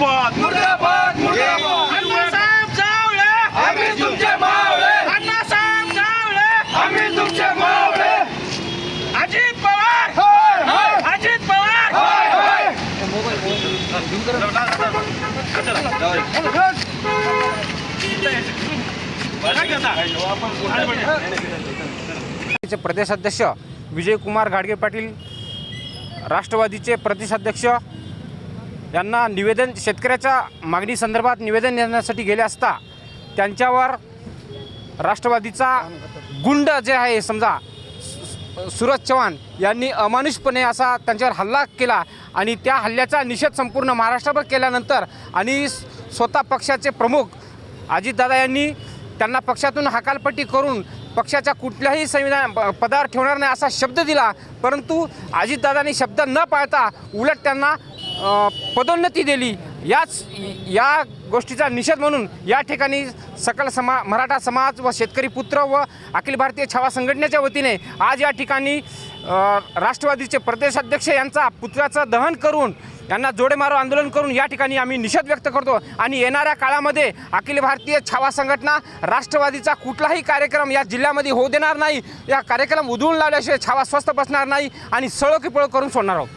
मुर्दाबाद मुर्दाबाद मुर्दाबाद. अण्णासाहेब जावळे. आम्ही तुमचे मावळे. अण्णासाहेब जावळे. आम्ही तुमचे मावळे. अजित पवार. होय होय. अजित पवार. होय होय. प्रदेशाध्यक्ष विजयकुमार घाडगे पाटील राष्ट्रवादीचे प्रदेशाध्यक्ष यांना निवेदन शेतकऱ्याच्या मागणी संदर्भात निवेदन देण्यासाठी गेले असता त्यांच्यावर राष्ट्रवादीचा गुंड जे आहे समजा सूरज चव्हाण यांनी अमानुषपणे असा त्यांच्यावर हल्ला केला आणि त्या हल्ल्याचा निषेध संपूर्ण महाराष्ट्रभर केल्यानंतर आणि स्वतः पक्षाचे प्रमुख अजितदादा यांनी त्यांना पक्षातून हकालपट्टी करून पक्षाच्या कुठल्याही संविधान प- पदावर ठेवणार नाही असा शब्द दिला. परंतु अजितदादांनी शब्द न पाळता उलट त्यांना पदोन्नती दिली. याच या गोष्टीचा निषेध म्हणून या ठिकाणी सकल समा मराठा समाज व शेतकरी पुत्र व अखिल भारतीय छावा संघटनेच्या वतीने आज या ठिकाणी राष्ट्रवादीचे प्रदेशाध्यक्ष यांचा पुतळ्याचं दहन करून यांना जोडेमारो आंदोलन करून या ठिकाणी आम्ही निषेध व्यक्त करतो. आणि येणाऱ्या काळामध्ये अखिल भारतीय छावा संघटना राष्ट्रवादीचा कुठलाही कार्यक्रम या जिल्ह्यामध्ये होऊ देणार नाही. या कार्यक्रम उधळून लावल्याशिवाय छावा स्वस्थ बसणार नाही आणि सळो पळो करून सोडणार आहोत.